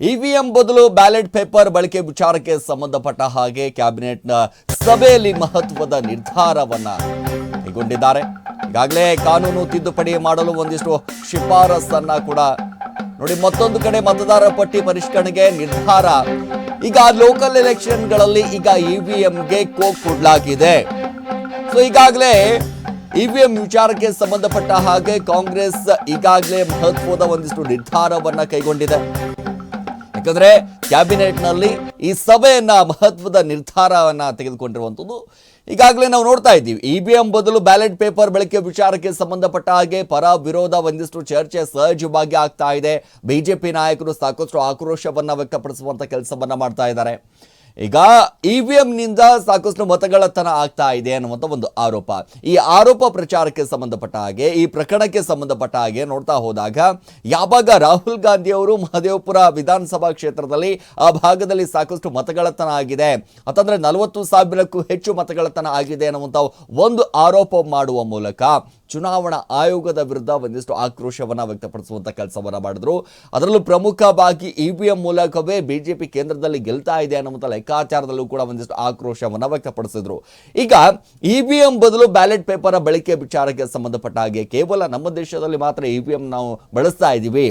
EVM ಬದಲು ballot paper ಬಳಕೆ ವಿಚಾರಕ್ಕೆ ಸಂಬಂಧಪಟ್ಟ ಹಾಗೆ ಕ್ಯಾಬಿನೆಟ್ನ ಸಭೆಯಲ್ಲಿ ಮಹತ್ವದ ನಿರ್ಧಾರವನ್ನ ಕೈಗೊಂಡಿದ್ದಾರೆ. ಈಗಾಗಲೇ ಕಾನೂನು ತಿದ್ದುಪಡಿ ಮಾಡಲು ಒಂದಿಷ್ಟು ಶಿಫಾರಸನ್ನ ಕೂಡ ನೋಡಿ ಮತ್ತೊಂದು ಕಡೆ ಮತದಾರರ ಪಟ್ಟಿ ಪರಿಷ್ಕರಣೆಗೆ ನಿರ್ಧಾರ. ಈಗ ಲೋಕಲ್ ಎಲೆಕ್ಷನ್ಗಳಲ್ಲಿ ಈಗ ಇವಿಎಂಗೆ ಕೋಕ್ ಕೊಡ್ಲಾಗಿದೆ. ಸೊ ಈಗಾಗಲೇ ಇವಿಎಂ ವಿಚಾರಕ್ಕೆ ಸಂಬಂಧಪಟ್ಟ ಹಾಗೆ ಕಾಂಗ್ರೆಸ್ ಈಗಾಗಲೇ ಮಹತ್ವದ ಒಂದಿಷ್ಟು ನಿರ್ಧಾರವನ್ನ ಕೈಗೊಂಡಿದೆ. ಯಾಕಂದ್ರೆ ಕ್ಯಾಬಿನೆಟ್ನಲ್ಲಿ ಈ ಸಭೆಯನ್ನ ಮಹತ್ವದ ನಿರ್ಧಾರವನ್ನ ತೆಗೆದುಕೊಂಡಿರುವಂಥದ್ದು. ಈಗಾಗಲೇ ನಾವು ನೋಡ್ತಾ ಇದ್ದೀವಿ. ಇವಿಎಂ ಬದಲು ಬ್ಯಾಲೆಟ್ ಪೇಪರ್ ಬಳಕೆ ವಿಚಾರಕ್ಕೆ ಸಂಬಂಧಪಟ್ಟ ಹಾಗೆ ಪರ ವಿರೋಧ ಒಂದಿಷ್ಟು ಚರ್ಚೆ ಸಹಜವಾಗಿ ಆಗ್ತಾ ಇದೆ. ಬಿಜೆಪಿ ನಾಯಕರು ಸಾಕಷ್ಟು ಆಕ್ರೋಶವನ್ನ ವ್ಯಕ್ತಪಡಿಸುವಂತ ಕೆಲಸವನ್ನ ಮಾಡ್ತಾ ಇದ್ದಾರೆ. ಈಗ ಇ ವಿ ಎಂನಿಂದ ಸಾಕಷ್ಟು ಮತಗಳತನ ಆಗ್ತಾ ಇದೆ ಅನ್ನುವಂಥ ಒಂದು ಆರೋಪ. ಈ ಆರೋಪ ಪ್ರಚಾರಕ್ಕೆ ಸಂಬಂಧಪಟ್ಟ ಹಾಗೆ, ಈ ಪ್ರಕರಣಕ್ಕೆ ಸಂಬಂಧಪಟ್ಟ ಹಾಗೆ ನೋಡ್ತಾ ಹೋದಾಗ, ಯಾವಾಗ ರಾಹುಲ್ ಗಾಂಧಿ ಅವರು ಮಹದೇವಪುರ ವಿಧಾನಸಭಾ ಕ್ಷೇತ್ರದಲ್ಲಿ ಆ ಭಾಗದಲ್ಲಿ ಸಾಕಷ್ಟು ಮತಗಳತನ ಆಗಿದೆ ಅಂತಂದ್ರೆ ನಲವತ್ತು ಸಾವಿರಕ್ಕೂ ಹೆಚ್ಚು ಮತಗಳತನ ಆಗಿದೆ ಅನ್ನುವಂಥ ಒಂದು ಆರೋಪ ಮಾಡುವ ಮೂಲಕ ಚುನಾವಣಾ ಆಯೋಗದ ವಿರುದ್ಧ ಒಂದಿಷ್ಟು ಆಕ್ರೋಶವನ್ನ ವ್ಯಕ್ತಪಡಿಸುವಂತ ಕೆಲಸವನ್ನ ಮಾಡಿದ್ರು. ಅದರಲ್ಲೂ ಪ್ರಮುಖವಾಗಿ ಇವಿಎಂ ಮೂಲಕವೇ ಬಿಜೆಪಿ ಕೇಂದ್ರದಲ್ಲಿ ಗೆಲ್ತಾ ಇದೆ ಅನ್ನುವಂಥ ಲೆಕ್ಕಾಚಾರದಲ್ಲೂ ಕೂಡ ಒಂದಿಷ್ಟು ಆಕ್ರೋಶವನ್ನ ವ್ಯಕ್ತಪಡಿಸಿದ್ರು. ಈಗ ಇವಿಎಂ ಬದಲು ಬ್ಯಾಲೆಟ್ ಪೇಪರ್ ಬಳಕೆ ವಿಚಾರಕ್ಕೆ ಸಂಬಂಧಪಟ್ಟ ಹಾಗೆ ಕೇವಲ ನಮ್ಮ ದೇಶದಲ್ಲಿ ಮಾತ್ರ ಇವಿಎಂ ನಾವು ಬಳಸ್ತಾ ಇದ್ದೀವಿ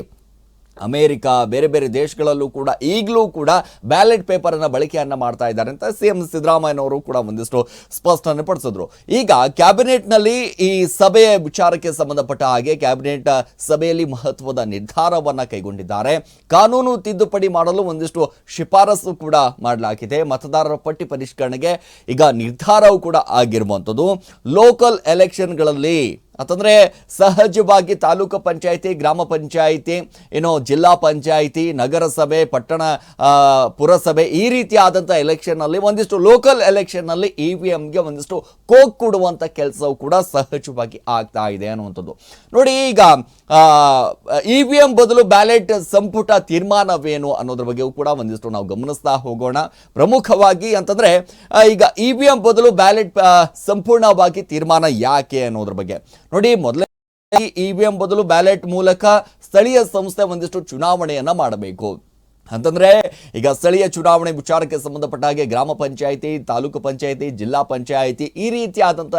ಅಮೇರಿಕ, ಬೇರೆ ಬೇರೆ ದೇಶಗಳಲ್ಲೂ ಕೂಡ ಈಗಲೂ ಕೂಡ ಬ್ಯಾಲೆಟ್ ಪೇಪರನ್ನು ಬಳಕೆಯನ್ನು ಮಾಡ್ತಾ ಇದ್ದಾರೆ ಅಂತ ಸಿ ಎಂ ಸಿದ್ದರಾಮಯ್ಯನವರು ಕೂಡ ಒಂದಿಷ್ಟು ಸ್ಪಷ್ಟನೆ ಪಡಿಸಿದ್ರು. ಈಗ ಕ್ಯಾಬಿನೆಟ್ನಲ್ಲಿ ಈ ಸಭೆಯ ವಿಚಾರಕ್ಕೆ ಸಂಬಂಧಪಟ್ಟ ಹಾಗೆ ಕ್ಯಾಬಿನೆಟ್ ಸಭೆಯಲ್ಲಿ ಮಹತ್ವದ ನಿರ್ಧಾರವನ್ನು ಕೈಗೊಂಡಿದ್ದಾರೆ. ಕಾನೂನು ತಿದ್ದುಪಡಿ ಮಾಡಲು ಒಂದಿಷ್ಟು ಶಿಫಾರಸು ಕೂಡ ಮಾಡಲಾಗಿದೆ. ಮತದಾರರ ಪಟ್ಟಿ ಪರಿಷ್ಕರಣೆಗೆ ಈಗ ನಿರ್ಧಾರವೂ ಕೂಡ ಆಗಿರುವಂಥದ್ದು. ಲೋಕಲ್ ಎಲೆಕ್ಷನ್ಗಳಲ್ಲಿ ಅಂತಂದ್ರೆ ಸಹಜವಾಗಿ ತಾಲೂಕು ಪಂಚಾಯಿತಿ, ಗ್ರಾಮ ಪಂಚಾಯಿತಿ, ಏನು ಜಿಲ್ಲಾ ಪಂಚಾಯಿತಿ, ನಗರಸಭೆ, ಪಟ್ಟಣ ಪುರಸಭೆ ಈ ರೀತಿಯಾದಂಥ ಎಲೆಕ್ಷನ್ನಲ್ಲಿ ಒಂದಿಷ್ಟು ಲೋಕಲ್ ಎಲೆಕ್ಷನ್ನಲ್ಲಿ ಇ ವಿ ಎಮ್ಗೆ ಒಂದಿಷ್ಟು ಕೋಕ್ ಕೊಡುವಂಥ ಕೆಲಸವು ಕೂಡ ಸಹಜವಾಗಿ ಆಗ್ತಾ ಇದೆ ಅನ್ನುವಂಥದ್ದು. ನೋಡಿ ಈಗ ಇ ವಿ ಎಂ ಬದಲು ಬ್ಯಾಲೆಟ್ ಸಂಪುಟ ತೀರ್ಮಾನವೇನು ಅನ್ನೋದ್ರ ಬಗ್ಗೆಯೂ ಕೂಡ ಒಂದಿಷ್ಟು ನಾವು ಗಮನಿಸ್ತಾ ಹೋಗೋಣ. ಪ್ರಮುಖವಾಗಿ ಅಂತಂದರೆ ಈಗ ಇ ವಿ ಎಂ ಬದಲು ಬ್ಯಾಲೆಟ್ ಸಂಪೂರ್ಣವಾಗಿ ತೀರ್ಮಾನ ಯಾಕೆ ಅನ್ನೋದ್ರ ಬಗ್ಗೆ. ನೋಡಿ ಮೊದಲೇ ಇವಿಎಂ ಬದಲು ಬ್ಯಾಲೆಟ್ ಮೂಲಕ ಸ್ಥಳೀಯ ಸಂಸ್ಥೆ ಒಂದಿಷ್ಟು ಚುನಾವಣೆಯನ್ನ ಮಾಡಬೇಕು. ಅಂತಂದ್ರೆ, ಈಗ ಸ್ಥಳೀಯ ಚುನಾವಣೆ ವಿಚಾರಕ್ಕೆ ಸಂಬಂಧಪಟ್ಟ ಹಾಗೆ ಗ್ರಾಮ ಪಂಚಾಯಿತಿ, ತಾಲೂಕು ಪಂಚಾಯಿತಿ, ಜಿಲ್ಲಾ ಪಂಚಾಯಿತಿ ಈ ರೀತಿಯಾದಂಥ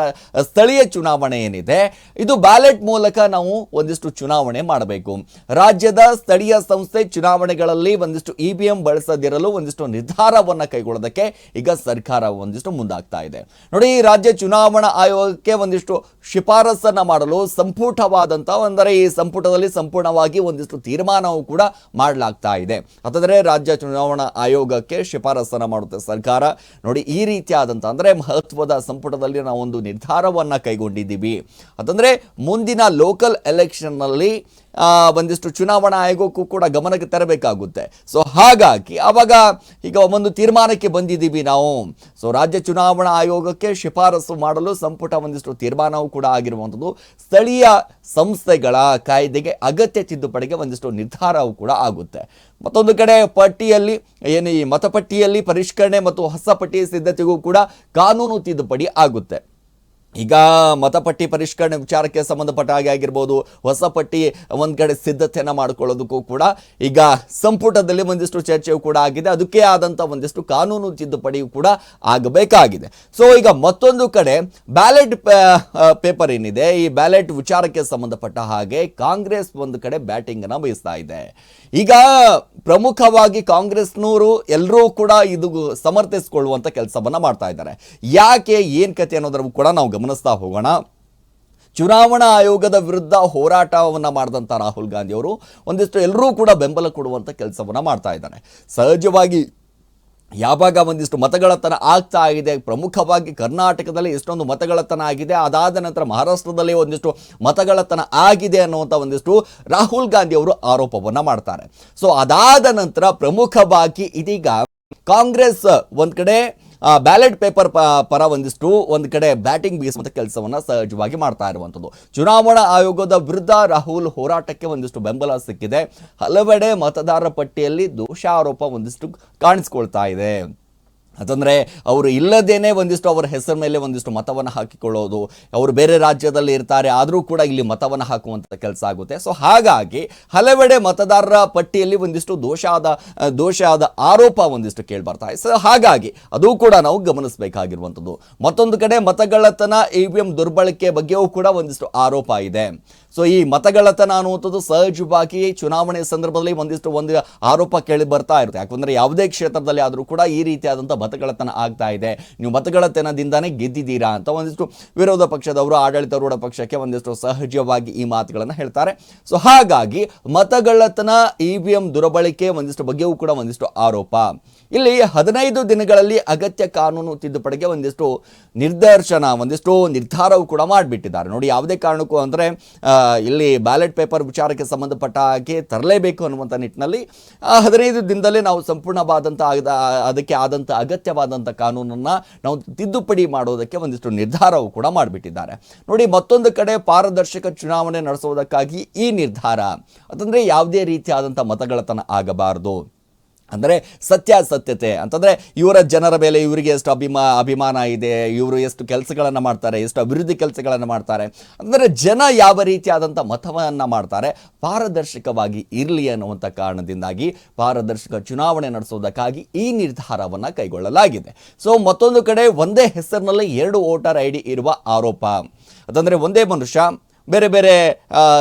ಸ್ಥಳೀಯ ಚುನಾವಣೆ ಏನಿದೆ, ಇದು ಬ್ಯಾಲೆಟ್ ಮೂಲಕ ನಾವು ಒಂದಿಷ್ಟು ಚುನಾವಣೆ ಮಾಡಬೇಕು. ರಾಜ್ಯದ ಸ್ಥಳೀಯ ಸಂಸ್ಥೆ ಚುನಾವಣೆಗಳಲ್ಲಿ ಒಂದಿಷ್ಟು ಇ ಬಿ ಎಂ ಬಳಸದಿರಲು ಒಂದಿಷ್ಟು ನಿರ್ಧಾರವನ್ನ ಕೈಗೊಳ್ಳೋದಕ್ಕೆ ಈಗ ಸರ್ಕಾರ ಒಂದಿಷ್ಟು ಮುಂದಾಗ್ತಾ ಇದೆ. ನೋಡಿ, ರಾಜ್ಯ ಚುನಾವಣಾ ಆಯೋಗಕ್ಕೆ ಒಂದಿಷ್ಟು ಶಿಫಾರಸನ್ನ ಮಾಡಲು ಸಂಪುಟವಾದಂಥ ಅಂದರೆ ಈ ಸಂಪುಟದಲ್ಲಿ ಸಂಪೂರ್ಣವಾಗಿ ಒಂದಿಷ್ಟು ತೀರ್ಮಾನವು ಕೂಡ ಮಾಡಲಾಗ್ತಾ ಇದೆ. ಅಂತಂದ್ರೆ ರಾಜ್ಯ ಚುನಾವಣಾ ಆಯೋಗಕ್ಕೆ ಶಿಫಾರಸನ್ನು ಮಾಡುತ್ತೆ ಸರ್ಕಾರ. ನೋಡಿ, ಈ ರೀತಿಯಾದಂಥ ಅಂದರೆ ಮಹತ್ವದ ಸಂಪುಟದಲ್ಲಿ ನಾವು ಒಂದು ನಿರ್ಧಾರವನ್ನ ಕೈಗೊಂಡಿದ್ದೀವಿ. ಅಂತಂದರೆ ಮುಂದಿನ ಲೋಕಲ್ ಎಲೆಕ್ಷನ್ನಲ್ಲಿ ಒಂದಿಷ್ಟು ಚುನಾವಣಾ ಆಯೋಗಕ್ಕೂ ಕೂಡ ಗಮನಕ್ಕೆ ತರಬೇಕಾಗುತ್ತೆ. ಸೊ ಹಾಗಾಗಿ ಅವಾಗ ಈಗ ಒಂದು ತೀರ್ಮಾನಕ್ಕೆ ಬಂದಿದ್ದೀವಿ ನಾವು. ಸೊ ರಾಜ್ಯ ಚುನಾವಣಾ ಆಯೋಗಕ್ಕೆ ಶಿಫಾರಸು ಮಾಡಲು ಸಂಪುಟ ಒಂದಿಷ್ಟು ತೀರ್ಮಾನವೂ ಕೂಡ ಆಗಿರುವಂಥದ್ದು. ಸ್ಥಳೀಯ ಸಂಸ್ಥೆಗಳ ಕಾಯ್ದೆಗೆ ಅಗತ್ಯ ತಿದ್ದುಪಡಿಗೆ ಒಂದಿಷ್ಟು ನಿರ್ಧಾರವೂ ಕೂಡ ಆಗುತ್ತೆ. ಮತ್ತೊಂದು ಕಡೆ ಪಟ್ಟಿಯಲ್ಲಿ, ಏನು ಈ ಮತಪಟ್ಟಿಯಲ್ಲಿ ಪರಿಷ್ಕರಣೆ ಮತ್ತು ಹೊಸ ಪಟ್ಟಿ ಸಿದ್ಧತೆಗೂ ಕೂಡ ಕಾನೂನು ತಿದ್ದುಪಡಿ ಆಗುತ್ತೆ. ಈಗ ಮತಪಟ್ಟಿ ಪರಿಷ್ಕರಣೆ ವಿಚಾರಕ್ಕೆ ಸಂಬಂಧಪಟ್ಟ ಹಾಗೆ ಆಗಿರ್ಬೋದು, ಹೊಸ ಪಟ್ಟಿ ಒಂದು ಕಡೆ ಸಿದ್ಧತೆಯನ್ನು ಮಾಡಿಕೊಳ್ಳೋದಕ್ಕೂ ಕೂಡ ಈಗ ಸಂಪುಟದಲ್ಲಿ ಒಂದಿಷ್ಟು ಚರ್ಚೆಯು ಕೂಡ ಆಗಿದೆ. ಅದಕ್ಕೆ ಆದಂಥ ಒಂದಿಷ್ಟು ಕಾನೂನು ತಿದ್ದುಪಡಿಯು ಕೂಡ ಆಗಬೇಕಾಗಿದೆ. ಸೊ ಈಗ ಮತ್ತೊಂದು ಕಡೆ ಬ್ಯಾಲೆಟ್ ಪೇಪರ್ ಏನಿದೆ? ಈ ಬ್ಯಾಲೆಟ್ ವಿಚಾರಕ್ಕೆ ಸಂಬಂಧಪಟ್ಟ ಹಾಗೆ ಕಾಂಗ್ರೆಸ್ ಒಂದು ಕಡೆ ಬ್ಯಾಟಿಂಗನ್ನು ಬಯಸ್ತಾ ಇದೆ. ಈಗ ಪ್ರಮುಖವಾಗಿ ಕಾಂಗ್ರೆಸ್ನವರು ಎಲ್ಲರೂ ಕೂಡ ಇದು ಸಮರ್ಥಿಸ್ಕೊಳ್ಳುವಂಥ ಕೆಲಸವನ್ನು ಮಾಡ್ತಾ ಇದ್ದಾರೆ. ಯಾಕೆ, ಏನು ಕತೆ ಅನ್ನೋದ್ರ ಕೂಡ ನಾವು ಗಮನಿಸ್ತಾ ಹೋಗೋಣ. ಚುನಾವಣಾ ಆಯೋಗದ ವಿರುದ್ಧ ಹೋರಾಟವನ್ನು ಮಾಡಿದಂಥ ರಾಹುಲ್ ಗಾಂಧಿ ಅವರು ಒಂದಿಷ್ಟು ಎಲ್ಲರೂ ಕೂಡ ಬೆಂಬಲ ಕೊಡುವಂಥ ಕೆಲಸವನ್ನು ಮಾಡ್ತಾ ಇದ್ದಾರೆ. ಸಹಜವಾಗಿ ಯಾವಾಗ ಒಂದಿಷ್ಟು ಮತಗಳತನ ಆಗ್ತಾ ಇದೆ, ಪ್ರಮುಖವಾಗಿ ಕರ್ನಾಟಕದಲ್ಲಿ ಎಷ್ಟೊಂದು ಮತಗಳತನ ಆಗಿದೆ, ಅದಾದ ನಂತರ ಮಹಾರಾಷ್ಟ್ರದಲ್ಲಿ ಒಂದಿಷ್ಟು ಮತಗಳತನ ಆಗಿದೆ ಅನ್ನುವಂಥ ಒಂದಿಷ್ಟು ರಾಹುಲ್ ಗಾಂಧಿ ಅವರು ಆರೋಪವನ್ನು ಮಾಡ್ತಾರೆ. ಸೊ ಅದಾದ ನಂತರ ಪ್ರಮುಖವಾಗಿ ಇದೀಗ ಕಾಂಗ್ರೆಸ್ ಒಂದು ಕಡೆ ಬ್ಯಾಲೆಟ್ ಪೇಪರ್ ಪರ ಒಂದಿಷ್ಟು ಒಂದು ಕಡೆ ಬ್ಯಾಟಿಂಗ್ ಬೀಸುವಂತ ಕೆಲಸವನ್ನ ಸಹಜವಾಗಿ ಮಾಡ್ತಾ ಇರುವಂಥದ್ದು. ಚುನಾವಣಾ ಆಯೋಗದ ವಿರುದ್ಧ ರಾಹುಲ್ ಹೋರಾಟಕ್ಕೆ ಒಂದಿಷ್ಟು ಬೆಂಬಲ ಸಿಕ್ಕಿದೆ. ಹಲವೆಡೆ ಮತದಾರರ ಪಟ್ಟಿಯಲ್ಲಿ ದೋಷಾರೋಪ ಒಂದಿಷ್ಟು ಕಾಣಿಸ್ಕೊಳ್ತಾ ಇದೆ. ಅಂತಂದರೆ ಅವರು ಇಲ್ಲದೇನೆ ಒಂದಿಷ್ಟು ಅವರ ಹೆಸರ ಮೇಲೆ ಒಂದಿಷ್ಟು ಮತವನ್ನು ಹಾಕಿಕೊಳ್ಳೋದು, ಅವರು ಬೇರೆ ರಾಜ್ಯದಲ್ಲಿ ಇರ್ತಾರೆ, ಆದರೂ ಕೂಡ ಇಲ್ಲಿ ಮತವನ್ನು ಹಾಕುವಂಥ ಕೆಲಸ ಆಗುತ್ತೆ. ಸೊ ಹಾಗಾಗಿ ಹಲವೆಡೆ ಮತದಾರರ ಪಟ್ಟಿಯಲ್ಲಿ ಒಂದಿಷ್ಟು ದೋಷ ಆದ ದೋಷ ಆದ ಆರೋಪ ಒಂದಿಷ್ಟು ಕೇಳಿಬರ್ತಾ ಇದೆ. ಸೊ ಹಾಗಾಗಿ ಅದು ಕೂಡ ನಾವು ಗಮನಿಸಬೇಕಾಗಿರುವಂಥದ್ದು. ಮತ್ತೊಂದು ಕಡೆ ಮತಗಳತನ ಇ ವಿ ಎಂ ದುರ್ಬಳಕೆ ಬಗ್ಗೆಯೂ ಕೂಡ ಒಂದಿಷ್ಟು ಆರೋಪ ಇದೆ. ಸೊ ಈ ಮತಗಳತನ ಅನ್ನುವಂಥದ್ದು ಸಹಜವಾಗಿ ಚುನಾವಣೆ ಸಂದರ್ಭದಲ್ಲಿ ಒಂದಿಷ್ಟು ಒಂದು ಆರೋಪ ಕೇಳಿ ಬರ್ತಾ ಇರುತ್ತೆ. ಯಾಕಂದರೆ ಯಾವುದೇ ಕ್ಷೇತ್ರದಲ್ಲಿ ಆದರೂ ಕೂಡ ಈ ರೀತಿಯಾದಂಥ ಮತಗಳ್ಳತನ ಆಗ್ತಾ ಇದೆ. ನೀವು ಮತಗಳತನದಿಂದಾನೇ ಗೆದ್ದಿದ್ದೀರಾ ಅಂತ ಒಂದಿಷ್ಟು ವಿರೋಧ ಪಕ್ಷದವರು, ಆಡಳಿತಾರೂಢ ಪಕ್ಷಕ್ಕೆ ಒಂದಿಷ್ಟು ಸಹಜವಾಗಿ ಈ ಮಾತುಗಳನ್ನು ಹೇಳ್ತಾರೆ. ಸೊ ಹಾಗಾಗಿ ಮತಗಳತನ ಇ ವಿ ಎಂ ದುರ್ಬಳಕೆ ಒಂದಿಷ್ಟು ಬಗ್ಗೆಯೂ ಕೂಡ ಒಂದಿಷ್ಟು ಆರೋಪ. ಇಲ್ಲಿ ಹದಿನೈದು ದಿನಗಳಲ್ಲಿ ಅಗತ್ಯ ಕಾನೂನು ತಿದ್ದುಪಡಿಗೆ ಒಂದಿಷ್ಟು ನಿರ್ದರ್ಶನ ಒಂದಿಷ್ಟು ನಿರ್ಧಾರವು ಕೂಡ ಮಾಡಿಬಿಟ್ಟಿದ್ದಾರೆ. ನೋಡಿ, ಯಾವುದೇ ಕಾರಣಕ್ಕೂ ಅಂದರೆ ಇಲ್ಲಿ ಬ್ಯಾಲೆಟ್ ಪೇಪರ್ ವಿಚಾರಕ್ಕೆ ಸಂಬಂಧಪಟ್ಟ ಹಾಗೆ ತರಲೇಬೇಕು ಅನ್ನುವಂಥ ನಿಟ್ಟಿನಲ್ಲಿ ಹದಿನೈದು ದಿನದಲ್ಲೇ ನಾವು ಸಂಪೂರ್ಣವಾದಂಥ ಅದಕ್ಕೆ ಆದಂಥ ಅಗತ್ಯವಾದಂಥ ಕಾನೂನನ್ನು ನಾವು ತಿದ್ದುಪಡಿ ಮಾಡೋದಕ್ಕೆ ಒಂದಿಷ್ಟು ನಿರ್ಧಾರವು ಕೂಡ ಮಾಡಿಬಿಟ್ಟಿದ್ದಾರೆ. ನೋಡಿ, ಮತ್ತೊಂದು ಕಡೆ ಪಾರದರ್ಶಕ ಚುನಾವಣೆ ನಡೆಸುವುದಕ್ಕಾಗಿ ಈ ನಿರ್ಧಾರ. ಅಂತಂದರೆ ಯಾವುದೇ ರೀತಿಯಾದಂಥ ಮತಗಳತನ ಆಗಬಾರದು. ಅಂದರೆ ಸತ್ಯಾಸತ್ಯತೆ ಅಂತಂದರೆ ಇವರ ಜನರ ಮೇಲೆ ಇವರಿಗೆ ಎಷ್ಟು ಅಭಿಮಾ ಅಭಿಮಾನ ಇದೆ, ಇವರು ಎಷ್ಟು ಕೆಲಸಗಳನ್ನು ಮಾಡ್ತಾರೆ, ಎಷ್ಟು ಅಭಿವೃದ್ಧಿ ಕೆಲಸಗಳನ್ನು ಮಾಡ್ತಾರೆ, ಅಂದರೆ ಜನ ಯಾವ ರೀತಿಯಾದಂಥ ಮತವನ್ನು ಮಾಡ್ತಾರೆ, ಪಾರದರ್ಶಕವಾಗಿ ಇರಲಿ ಅನ್ನುವಂಥ ಕಾರಣದಿಂದಾಗಿ ಪಾರದರ್ಶಕ ಚುನಾವಣೆ ನಡೆಸೋದಕ್ಕಾಗಿ ಈ ನಿರ್ಧಾರವನ್ನು ಕೈಗೊಳ್ಳಲಾಗಿದೆ. ಸೊ ಮತ್ತೊಂದು ಕಡೆ ಒಂದೇ ಹೆಸರಿನಲ್ಲಿ ಎರಡು ವೋಟರ್ ಐ ಡಿ ಇರುವ ಆರೋಪ. ಅಂತಂದರೆ ಒಂದೇ ಮನುಷ್ಯ ಬೇರೆ ಬೇರೆ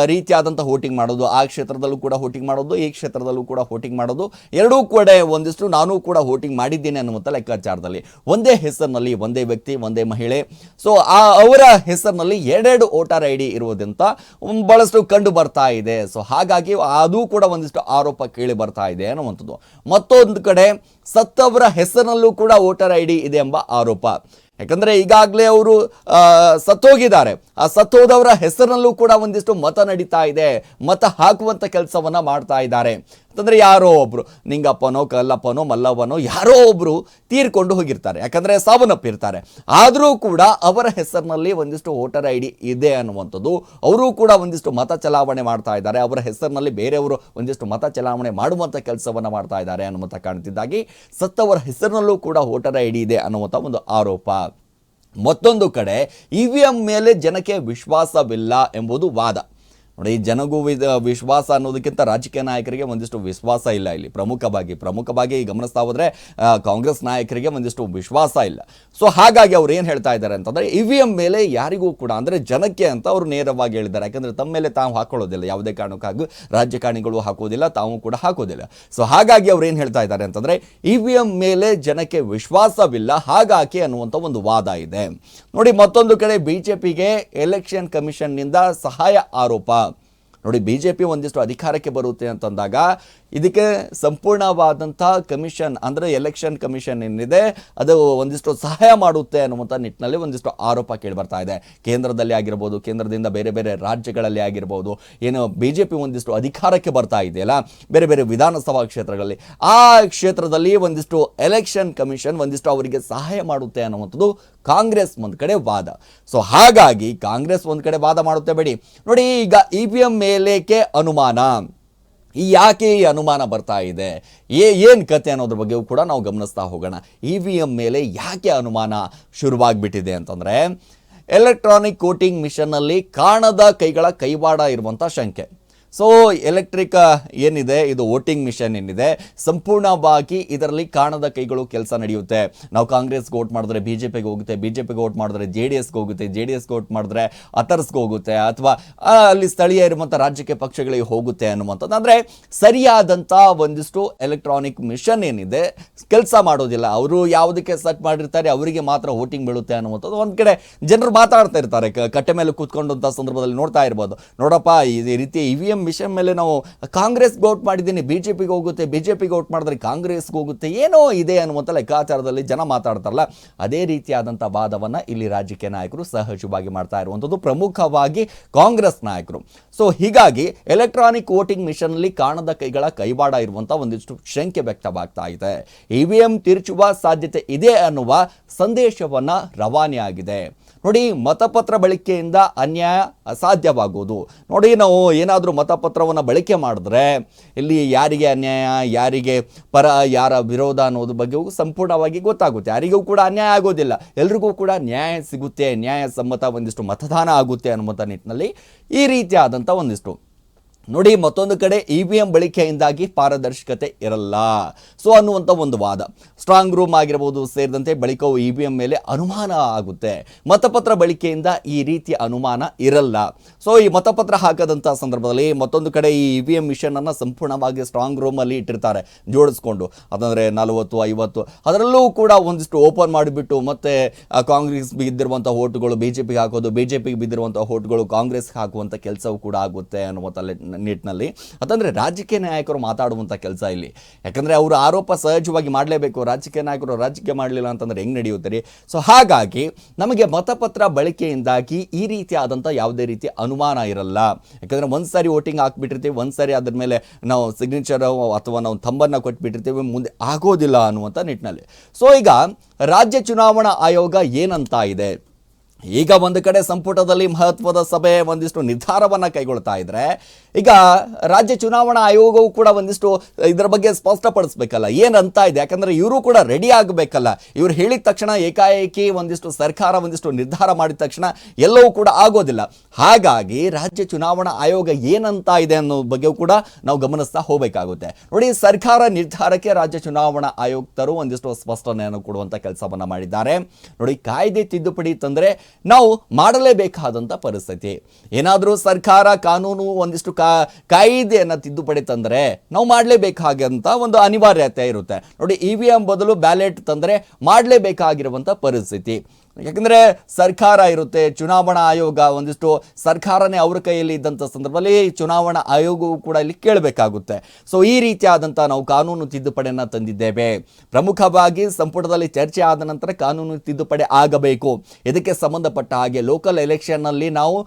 ರೀತಿಯಾದಂಥ ಹೋಟಿಂಗ್ ಮಾಡೋದು, ಆ ಕ್ಷೇತ್ರದಲ್ಲೂ ಕೂಡ ಹೋಟಿಂಗ್ ಮಾಡೋದು, ಈ ಕ್ಷೇತ್ರದಲ್ಲೂ ಕೂಡ ಹೋಟಿಂಗ್ ಮಾಡೋದು, ಎರಡೂ ಕಡೆ ಒಂದಿಷ್ಟು ನಾನು ಕೂಡ ಹೋಟಿಂಗ್ ಮಾಡಿದ್ದೇನೆ ಅನ್ನುವಂಥ ಲೆಕ್ಕಾಚಾರದಲ್ಲಿ. ಒಂದೇ ಹೆಸರಿನಲ್ಲಿ ಒಂದೇ ವ್ಯಕ್ತಿ, ಒಂದೇ ಮಹಿಳೆ. ಸೊ ಆ, ಅವರ ಹೆಸರಿನಲ್ಲಿ ಎರಡೆರಡು ವೋಟರ್ ಐ ಡಿ ಇರುವುದಂತ ಬಹಳಷ್ಟು ಕಂಡು ಬರ್ತಾ ಇದೆ. ಸೊ ಹಾಗಾಗಿ ಅದು ಕೂಡ ಒಂದಿಷ್ಟು ಆರೋಪ ಕೇಳಿ ಬರ್ತಾ ಇದೆ ಅನ್ನುವಂಥದ್ದು. ಮತ್ತೊಂದು ಕಡೆ ಸತ್ತವರ ಹೆಸರಿನಲ್ಲೂ ಕೂಡ ವೋಟರ್ ಐ ಡಿ ಇದೆ ಎಂಬ ಆರೋಪ. ಯಾಕಂದ್ರೆ ಈಗಾಗಲೇ ಅವರು ಸತ್ತೋಗಿದ್ದಾರೆ. ಆ ಸತ್ತೋದವರ ಹೆಸರಿನಲ್ಲೂ ಕೂಡ ಒಂದಿಷ್ಟು ಮತ ನಡೀತಾ ಇದೆ. ಮತ ಹಾಕುವಂಥ ಕೆಲಸವನ್ನು ಮಾಡ್ತಾ ಇದ್ದಾರೆ. ಅಂತಂದ್ರೆ ಯಾರೋ ಒಬ್ಬರು ನಿಂಗಪ್ಪನೋ, ಕಲ್ಲಪ್ಪನೋ, ಮಲ್ಲವ್ವನೋ, ಯಾರೋ ಒಬ್ಬರು ತೀರ್ಕೊಂಡು ಹೋಗಿರ್ತಾರೆ. ಯಾಕಂದರೆ ಸಾವನ್ನಪ್ಪಿರ್ತಾರೆ ಆದರೂ ಕೂಡ ಅವರ ಹೆಸರಿನಲ್ಲಿ ಒಂದಿಷ್ಟು ವೋಟರ್ ಐ ಡಿ ಇದೆ ಅನ್ನುವಂಥದ್ದು, ಅವರು ಕೂಡ ಒಂದಿಷ್ಟು ಮತ ಚಲಾವಣೆ ಮಾಡ್ತಾ ಇದ್ದಾರೆ. ಅವರ ಹೆಸರಿನಲ್ಲಿ ಬೇರೆಯವರು ಒಂದಿಷ್ಟು ಮತ ಚಲಾವಣೆ ಮಾಡುವಂಥ ಕೆಲಸವನ್ನು ಮಾಡ್ತಾ ಇದ್ದಾರೆ ಅನ್ನುವಂಥ ಕಾಣ್ತಿದ್ದಾಗಿ ಸತ್ತವರ ಹೆಸರಿನಲ್ಲೂ ಕೂಡ ವೋಟರ್ ಐ ಡಿ ಇದೆ ಅನ್ನುವಂಥ ಒಂದು ಆರೋಪ. ಮತ್ತೊಂದು ಕಡೆ ಇ ವಿ ಎಂ ಮೇಲೆ ಜನಕ್ಕೆ ವಿಶ್ವಾಸವಿಲ್ಲ ಎಂಬುದು ವಾದ. ನೋಡಿ ಜನಗೂ ವಿದ ವಿಶ್ವಾಸ ಅನ್ನೋದಕ್ಕಿಂತ ರಾಜಕೀಯ ನಾಯಕರಿಗೆ ಒಂದಿಷ್ಟು ವಿಶ್ವಾಸ ಇಲ್ಲ ಇಲ್ಲಿ. ಪ್ರಮುಖವಾಗಿ ಪ್ರಮುಖವಾಗಿ ಗಮನಿಸ್ತಾ ಹೋದ್ರೆ ಕಾಂಗ್ರೆಸ್ ನಾಯಕರಿಗೆ ಒಂದಿಷ್ಟು ವಿಶ್ವಾಸ ಇಲ್ಲ. ಸೊ, ಹಾಗಾಗಿ ಅವ್ರು ಏನು ಹೇಳ್ತಾ ಇದ್ದಾರೆ ಅಂತಂದರೆ, ಇ ವಿ ಎಂ ಮೇಲೆ ಯಾರಿಗೂ ಕೂಡ, ಅಂದರೆ ಜನಕ್ಕೆ ಅಂತ ಅವರು ನೇರವಾಗಿ ಹೇಳಿದ್ದಾರೆ. ಯಾಕಂದರೆ ತಮ್ಮ ಮೇಲೆ ತಾವು ಹಾಕೊಳ್ಳೋದಿಲ್ಲ. ಯಾವುದೇ ಕಾರಣಕ್ಕಾಗಿ ರಾಜಕಾರಣಿಗಳು ಹಾಕೋದಿಲ್ಲ, ತಾವು ಕೂಡ ಹಾಕೋದಿಲ್ಲ. ಸೊ, ಹಾಗಾಗಿ ಅವ್ರು ಏನು ಹೇಳ್ತಾ ಇದ್ದಾರೆ ಅಂತಂದರೆ, ಇ ವಿ ಎಂ ಮೇಲೆ ಜನಕ್ಕೆ ವಿಶ್ವಾಸವಿಲ್ಲ ಹಾಗಾಗಿ ಅನ್ನುವಂಥ ಒಂದು ವಾದ ಇದೆ. ನೋಡಿ, ಮತ್ತೊಂದು ಕಡೆ ಬಿಜೆಪಿಗೆ ಎಲೆಕ್ಷನ್ ಕಮಿಷನ್ನಿಂದ ಸಹಾಯ ಆರೋಪ. ನೋಡಿ ಬಿ ಜೆ ಒಂದಿಷ್ಟು ಅಧಿಕಾರಕ್ಕೆ ಬರುತ್ತೆ ಅಂತಂದಾಗ ಇದಕ್ಕೆ ಸಂಪೂರ್ಣವಾದಂಥ ಕಮಿಷನ್, ಅಂದರೆ ಎಲೆಕ್ಷನ್ ಕಮಿಷನ್ ಏನಿದೆ, ಅದು ಒಂದಿಷ್ಟು ಸಹಾಯ ಮಾಡುತ್ತೆ ಅನ್ನುವಂಥ ನಿಟ್ಟಿನಲ್ಲಿ ಒಂದಿಷ್ಟು ಆರೋಪ ಕೇಳಿಬರ್ತಾ ಇದೆ. ಕೇಂದ್ರದಲ್ಲಿ ಆಗಿರ್ಬೋದು, ಕೇಂದ್ರದಿಂದ ಬೇರೆ ಬೇರೆ ರಾಜ್ಯಗಳಲ್ಲಿ ಆಗಿರ್ಬೋದು, ಏನು ಬಿ ಜೆ ಪಿ ಒಂದಿಷ್ಟು ಅಧಿಕಾರಕ್ಕೆ ಬರ್ತಾ ಇದೆಯಲ್ಲ, ಬೇರೆ ಬೇರೆ ವಿಧಾನಸಭಾ ಕ್ಷೇತ್ರಗಳಲ್ಲಿ, ಆ ಕ್ಷೇತ್ರದಲ್ಲಿ ಒಂದಿಷ್ಟು ಎಲೆಕ್ಷನ್ ಕಮಿಷನ್ ಒಂದಿಷ್ಟು ಅವರಿಗೆ ಸಹಾಯ ಮಾಡುತ್ತೆ ಅನ್ನುವಂಥದ್ದು ಕಾಂಗ್ರೆಸ್ ಒಂದು ಕಡೆ ವಾದ. ಸೊ ಹಾಗಾಗಿ ಕಾಂಗ್ರೆಸ್ ಒಂದು ಕಡೆ ವಾದ ಮಾಡುತ್ತೆ ಬೇಡಿ. ನೋಡಿ, ಈಗ ಇ ವಿ ಎಂ ಮೇಲೇಕೆ ಅನುಮಾನ? ಈ ಯಾಕೆ ಈ ಅನುಮಾನ ಬರ್ತಾ ಇದೆ? ಏ, ಏನು ಕತೆ ಅನ್ನೋದ್ರ ಬಗ್ಗೆಯೂ ಕೂಡ ನಾವು ಗಮನಿಸ್ತಾ ಹೋಗೋಣ. ಇ ವಿ ಎಂ ಮೇಲೆ ಯಾಕೆ ಅನುಮಾನ ಶುರುವಾಗ್ಬಿಟ್ಟಿದೆ ಅಂತಂದರೆ, ಎಲೆಕ್ಟ್ರಾನಿಕ್ ಕೋಟಿಂಗ್ ಮಿಷನ್ನಲ್ಲಿ ಕಾಣದ ಕೈಗಳ ಕೈವಾಡ ಇರುವಂಥ ಶಂಕೆ. ಸೊ ಎಲೆಕ್ಟ್ರಿಕ್ ಏನಿದೆ? ಇದು ವೋಟಿಂಗ್ ಮಿಷನ್ ಏನಿದೆ? ಸಂಪೂರ್ಣವಾಗಿ ಇದರಲ್ಲಿ ಕಾಣದ ಕೈಗಳು ಕೆಲಸ ನಡೆಯುತ್ತೆ. ನಾವು ಕಾಂಗ್ರೆಸ್ಗೆ ಓಟ್ ಮಾಡಿದ್ರೆ ಬಿ ಜೆ ಪಿಗೆ ಹೋಗುತ್ತೆ ಬಿ ಜೆ ಪಿಗೆ ಓಟ್ ಮಾಡಿದ್ರೆ ಜೆ ಡಿ ಎಸ್ಗೆ ಹೋಗುತ್ತೆ, ಜೆ ಡಿ ಎಸ್ಗೆ ಓಟ್ ಮಾಡಿದ್ರೆ ಅಥರ್ಸ್ಗೆ ಹೋಗುತ್ತೆ, ಅಥವಾ ಅಲ್ಲಿ ಸ್ಥಳೀಯ ಇರುವಂಥ ರಾಜ್ಯಕ್ಕೆ ಪಕ್ಷಗಳಿಗೆ ಹೋಗುತ್ತೆ ಅನ್ನುವಂಥದ್ದು. ಅಂದರೆ ಸರಿಯಾದಂಥ ಒಂದಿಷ್ಟು ಎಲೆಕ್ಟ್ರಾನಿಕ್ ಮಿಷನ್ ಏನಿದೆ, ಕೆಲಸ ಮಾಡೋದಿಲ್ಲ. ಅವರು ಯಾವುದಕ್ಕೆ ಸೆಟ್ ಮಾಡಿರ್ತಾರೆ, ಅವರಿಗೆ ಮಾತ್ರ ವೋಟಿಂಗ್ ಬೀಳುತ್ತೆ ಅನ್ನುವಂಥದ್ದು. ಒಂದು ಕಡೆ ಜನರು ಮಾತಾಡ್ತಾ ಇರ್ತಾರೆ ಕಟ್ಟೆ ಮೇಲೆ ಕೂತ್ಕೊಂಡಂಥ ಸಂದರ್ಭದಲ್ಲಿ ನೋಡ್ತಾ ಇರ್ಬೋದು. ನೋಡಪ್ಪ, ಈ ರೀತಿ ಇ ವಿ ಎಂ ಮಿಷನ್ ಮೇಲೆ ನಾವು ಕಾಂಗ್ರೆಸ್ಗೆ ಔಟ್ ಮಾಡಿದ್ದೀನಿ ಬಿ ಜೆ ಪಿಗೆ ಹೋಗುತ್ತೆ ಬಿ ಜೆ ಪಿಗೆ ಔಟ್ ಮಾಡಿದ್ರೆ ಕಾಂಗ್ರೆಸ್ಗೆ ಹೋಗುತ್ತೆ, ಏನೋ ಇದೆ ಅನ್ನುವಂಥ ಲೆಕ್ಕಾಚಾರದಲ್ಲಿ ಜನ ಮಾತಾಡ್ತಾರಲ್ಲ, ಅದೇ ರೀತಿಯಾದಂಥ ವಾದವನ್ನು ಇಲ್ಲಿ ರಾಜಕೀಯ ನಾಯಕರು ಸಹಜವಾಗಿ ಮಾಡ್ತಾ ಇರುವಂಥದ್ದು, ಪ್ರಮುಖವಾಗಿ ಕಾಂಗ್ರೆಸ್ ನಾಯಕರು. ಸೊ ಹೀಗಾಗಿ ಎಲೆಕ್ಟ್ರಾನಿಕ್ ವೋಟಿಂಗ್ ಮಿಷನ್ನಲ್ಲಿ ಕಾಣದ ಕೈಗಳ ಕೈವಾಡ ಇರುವಂಥ ಒಂದಿಷ್ಟು ಶಂಕೆ ವ್ಯಕ್ತವಾಗ್ತಾ ಇದೆ. ಇ ವಿ ಎಂ ತಿರುಚುವ ಸಾಧ್ಯತೆ ಇದೆ ಅನ್ನುವ ಸಂದೇಶವನ್ನು ರವಾನೆ ಆಗಿದೆ ನೋಡಿ, ಮತಪತ್ರ ಬಳಕೆಯಿಂದ ಅನ್ಯಾಯ ಅಸಾಧ್ಯವಾಗುವುದು ನೋಡಿ, ನಾವು ಏನಾದರೂ ಮತಪತ್ರವನ್ನು ಬಳಕೆ ಮಾಡಿದ್ರೆ, ಇಲ್ಲಿ ಯಾರಿಗೆ ಅನ್ಯಾಯ, ಯಾರಿಗೆ ಪರ, ಯಾರ ವಿರೋಧ ಅನ್ನೋದ್ರ ಬಗ್ಗೆಯೂ ಸಂಪೂರ್ಣವಾಗಿ ಗೊತ್ತಾಗುತ್ತೆ. ಯಾರಿಗೂ ಕೂಡ ಅನ್ಯಾಯ ಆಗೋದಿಲ್ಲ. ಎಲ್ರಿಗೂ ಕೂಡ ನ್ಯಾಯ ಸಿಗುತ್ತೆ. ನ್ಯಾಯ ಸಮ್ಮತ ಒಂದಿಷ್ಟು ಮತದಾನ ಆಗುತ್ತೆ ಅನ್ನುವಂಥ ನಿಟ್ಟಿನಲ್ಲಿ ಈ ರೀತಿಯಾದಂಥ ಒಂದಿಷ್ಟು ನೋಡಿ, ಮತ್ತೊಂದು ಕಡೆ ಇ ವಿ ಎಂ ಬಳಕೆಯಿಂದಾಗಿ ಪಾರದರ್ಶಕತೆ ಇರಲ್ಲ. ಸೊ ಅನ್ನುವಂಥ ಒಂದು ವಾದ. ಸ್ಟ್ರಾಂಗ್ ರೂಮ್ ಆಗಿರ್ಬೋದು ಸೇರಿದಂತೆ ಬಳಿಕವು ಇ ವಿ ಎಂ ಮೇಲೆ ಅನುಮಾನ ಆಗುತ್ತೆ. ಮತಪತ್ರ ಬಳಕೆಯಿಂದ ಈ ರೀತಿಯ ಅನುಮಾನ ಇರಲ್ಲ. ಸೊ ಈ ಮತಪತ್ರ ಹಾಕದಂಥ ಸಂದರ್ಭದಲ್ಲಿ ಮತ್ತೊಂದು ಕಡೆ ಈ ಇ ವಿ ಎಂ ಮಿಷನನ್ನು ಸಂಪೂರ್ಣವಾಗಿ ಸ್ಟ್ರಾಂಗ್ ರೂಮಲ್ಲಿ ಇಟ್ಟಿರ್ತಾರೆ, ಜೋಡಿಸ್ಕೊಂಡು. ಅದಂದರೆ ನಲವತ್ತು, ಐವತ್ತು, ಅದರಲ್ಲೂ ಕೂಡ ಒಂದಿಷ್ಟು ಓಪನ್ ಮಾಡಿಬಿಟ್ಟು ಮತ್ತೆ ಕಾಂಗ್ರೆಸ್ ಬಿದ್ದಿರುವಂಥ ಓಟುಗಳು ಬಿ ಜೆ ಪಿಗೆ ಹಾಕೋದು ಬಿ ಜೆ ಪಿಗೆ ಬಿದ್ದಿರುವಂಥ ಓಟುಗಳು ಕಾಂಗ್ರೆಸ್ಗೆ ಹಾಕುವಂಥ ಕೆಲಸವೂ ಕೂಡ ಆಗುತ್ತೆ ಅನ್ನುವಂಥ ನಿಟ್ಟಿನಲ್ಲಿ. ಅದಂದರೆ ರಾಜಕೀಯ ನಾಯಕರು ಮಾತಾಡುವಂಥ ಕೆಲಸ ಇಲ್ಲಿ. ಯಾಕಂದರೆ ಅವರು ಆರೋಪ ಸಹಜವಾಗಿ ಮಾಡಲೇಬೇಕು. ರಾಜಕೀಯ ನಾಯಕರು ರಾಜಕೀಯ ಮಾಡಲಿಲ್ಲ ಅಂತಂದರೆ ಹೆಂಗೆ ನಡೆಯುತ್ತೆ ರೀ ಸೊ ಹಾಗಾಗಿ ನಮಗೆ ಮತಪತ್ರ ಬಳಕೆಯಿಂದಾಗಿ ಈ ರೀತಿಯಾದಂಥ ಯಾವುದೇ ರೀತಿ ಅನುಮಾನ ಇರಲ್ಲ. ಯಾಕಂದರೆ ಒಂದು ಸಾರಿ ವೋಟಿಂಗ್ ಹಾಕ್ಬಿಟ್ಟಿರ್ತೀವಿ, ಒಂದು ಸಾರಿ ಅದ್ರ ಮೇಲೆ ನಾವು ಸಿಗ್ನೇಚರ್ ಅಥವಾ ನಾವು ತಂಬನ್ನು ಕೊಟ್ಬಿಟ್ಟಿರ್ತೀವಿ, ಮುಂದೆ ಆಗೋದಿಲ್ಲ ಅನ್ನುವಂಥ ನಿಟ್ಟಿನಲ್ಲಿ. ಸೊ ಈಗ ರಾಜ್ಯ ಚುನಾವಣಾ ಆಯೋಗ ಏನಂತ ಇದೆ? ಈಗ ಒಂದು ಕಡೆ ಸಂಪುಟದಲ್ಲಿ ಮಹತ್ವದ ಸಭೆ ಒಂದಿಷ್ಟು ನಿರ್ಧಾರವನ್ನು ಕೈಗೊಳ್ತಾ ಇದ್ರೆ, ಈಗ ರಾಜ್ಯ ಚುನಾವಣಾ ಆಯೋಗವು ಕೂಡ ಒಂದಿಷ್ಟು ಇದರ ಬಗ್ಗೆ ಸ್ಪಷ್ಟಪಡಿಸ್ಬೇಕಲ್ಲ? ಏನಂತ ಇದೆ? ಯಾಕಂದ್ರೆ ಇವರು ಕೂಡ ರೆಡಿ ಆಗಬೇಕಲ್ಲ. ಇವರು ಹೇಳಿದ ತಕ್ಷಣ ಏಕಾಏಕಿ ಒಂದಿಷ್ಟು ಸರ್ಕಾರ ಒಂದಿಷ್ಟು ನಿರ್ಧಾರ ಮಾಡಿದ ತಕ್ಷಣ ಎಲ್ಲವೂ ಕೂಡ ಆಗೋದಿಲ್ಲ. ಹಾಗಾಗಿ ರಾಜ್ಯ ಚುನಾವಣಾ ಆಯೋಗ ಏನಂತ ಇದೆ ಅನ್ನೋ ಬಗ್ಗೆ ಕೂಡ ನಾವು ಗಮನಿಸ್ತಾ ಹೋಗಬೇಕಾಗುತ್ತೆ. ನೋಡಿ, ಸರ್ಕಾರ ನಿರ್ಧಾರಕ್ಕೆ ರಾಜ್ಯ ಚುನಾವಣಾ ಆಯುಕ್ತರು ಒಂದಿಷ್ಟು ಸ್ಪಷ್ಟನೆಯನ್ನು ಕೊಡುವಂತ ಕೆಲಸವನ್ನ ಮಾಡಿದ್ದಾರೆ. ನೋಡಿ, ಕಾಯ್ದೆ ತಿದ್ದುಪಡಿ ತಂದ್ರೆ ನಾವು ಮಾಡಲೇಬೇಕಾದಂಥ ಪರಿಸ್ಥಿತಿ. ಏನಾದರೂ ಸರ್ಕಾರ ಕಾನೂನು ಒಂದಿಷ್ಟು ಕಾ, ಕಾಯಿದೆಯನ್ನು ತಿದ್ದುಪಡಿ ತಂದರೆ ನಾವು ಮಾಡಲೇಬೇಕಾದಂಥ ಒಂದು ಅನಿವಾರ್ಯತೆ ಇರುತ್ತೆ. ನೋಡಿ, ಇ ವಿ ಎಂ ಬದಲು ಬ್ಯಾಲೆಟ್ ತಂದರೆ ಮಾಡಲೇಬೇಕಾಗಿರುವಂಥ ಪರಿಸ್ಥಿತಿ. ಯಾಕಂದ್ರೆ ಸರ್ಕಾರ ಇರುತ್ತೆ, ಚುನಾವಣಾ ಆಯೋಗ ಒಂದಿಷ್ಟು ಸರ್ಕಾರನೇ ಅವ್ರ ಕೈಯಲ್ಲಿ ಇದ್ದಂಥ ಸಂದರ್ಭದಲ್ಲಿ ಚುನಾವಣಾ ಆಯೋಗವು ಕೂಡ ಇಲ್ಲಿ ಕೇಳಬೇಕಾಗುತ್ತೆ. ಸೊ ಈ ರೀತಿಯಾದಂಥ ನಾವು ಕಾನೂನು ತಿದ್ದುಪಡಿಯನ್ನು ತಂದಿದ್ದೇವೆ. ಪ್ರಮುಖವಾಗಿ ಸಂಪುಟದಲ್ಲಿ ಚರ್ಚೆ ಆದ ನಂತರ ಕಾನೂನು ತಿದ್ದುಪಡಿ ಆಗಬೇಕು. ಇದಕ್ಕೆ ಸಂಬಂಧಪಟ್ಟ ಹಾಗೆ ಲೋಕಲ್ ಎಲೆಕ್ಷನ್ನಲ್ಲಿ ನಾವು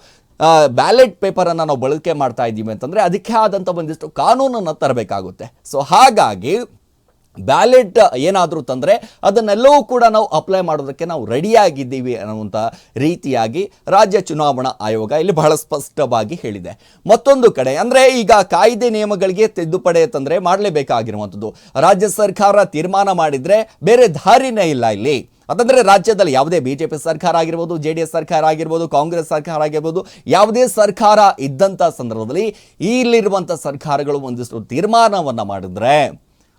ಬ್ಯಾಲೆಟ್ ಪೇಪರನ್ನು ನಾವು ಬಳಕೆ ಮಾಡ್ತಾ ಇದ್ದೀವಿ ಅಂತಂದರೆ ಅದಕ್ಕೆ ಆದಂಥ ಒಂದಿಷ್ಟು ಕಾನೂನನ್ನು ತರಬೇಕಾಗುತ್ತೆ. ಸೊ ಹಾಗಾಗಿ ಬ್ಯಾಲೆಟ್ ಏನಾದರೂ ತಂದರೆ ಅದನ್ನೆಲ್ಲವೂ ಕೂಡ ನಾವು ಅಪ್ಲೈ ಮಾಡೋದಕ್ಕೆ ನಾವು ರೆಡಿಯಾಗಿದ್ದೀವಿ ಅನ್ನುವಂಥ ರೀತಿಯಾಗಿ ರಾಜ್ಯ ಚುನಾವಣಾ ಆಯೋಗ ಇಲ್ಲಿ ಬಹಳ ಸ್ಪಷ್ಟವಾಗಿ ಹೇಳಿದೆ. ಮತ್ತೊಂದು ಕಡೆ, ಅಂದರೆ ಈಗ ಕಾಯ್ದೆ ನಿಯಮಗಳಿಗೆ ತಿದ್ದುಪಡಿ ತಂದರೆ ಮಾಡಲೇಬೇಕಾಗಿರುವಂಥದ್ದು. ರಾಜ್ಯ ಸರ್ಕಾರ ತೀರ್ಮಾನ ಮಾಡಿದರೆ ಬೇರೆ ದಾರಿನೇ ಇಲ್ಲ ಇಲ್ಲಿ. ಅದಂದರೆ ರಾಜ್ಯದಲ್ಲಿ ಯಾವುದೇ ಬಿಜೆಪಿ ಸರ್ಕಾರ ಆಗಿರ್ಬೋದು ಜೆ ಡಿ ಎಸ್ ಸರ್ಕಾರ ಆಗಿರ್ಬೋದು, ಕಾಂಗ್ರೆಸ್ ಸರ್ಕಾರ ಆಗಿರ್ಬೋದು, ಯಾವುದೇ ಸರ್ಕಾರ ಇದ್ದಂಥ ಸಂದರ್ಭದಲ್ಲಿ ಇಲ್ಲಿರುವಂಥ ಸರ್ಕಾರಗಳು ಒಂದಿಷ್ಟು ತೀರ್ಮಾನವನ್ನು ಮಾಡಿದ್ರೆ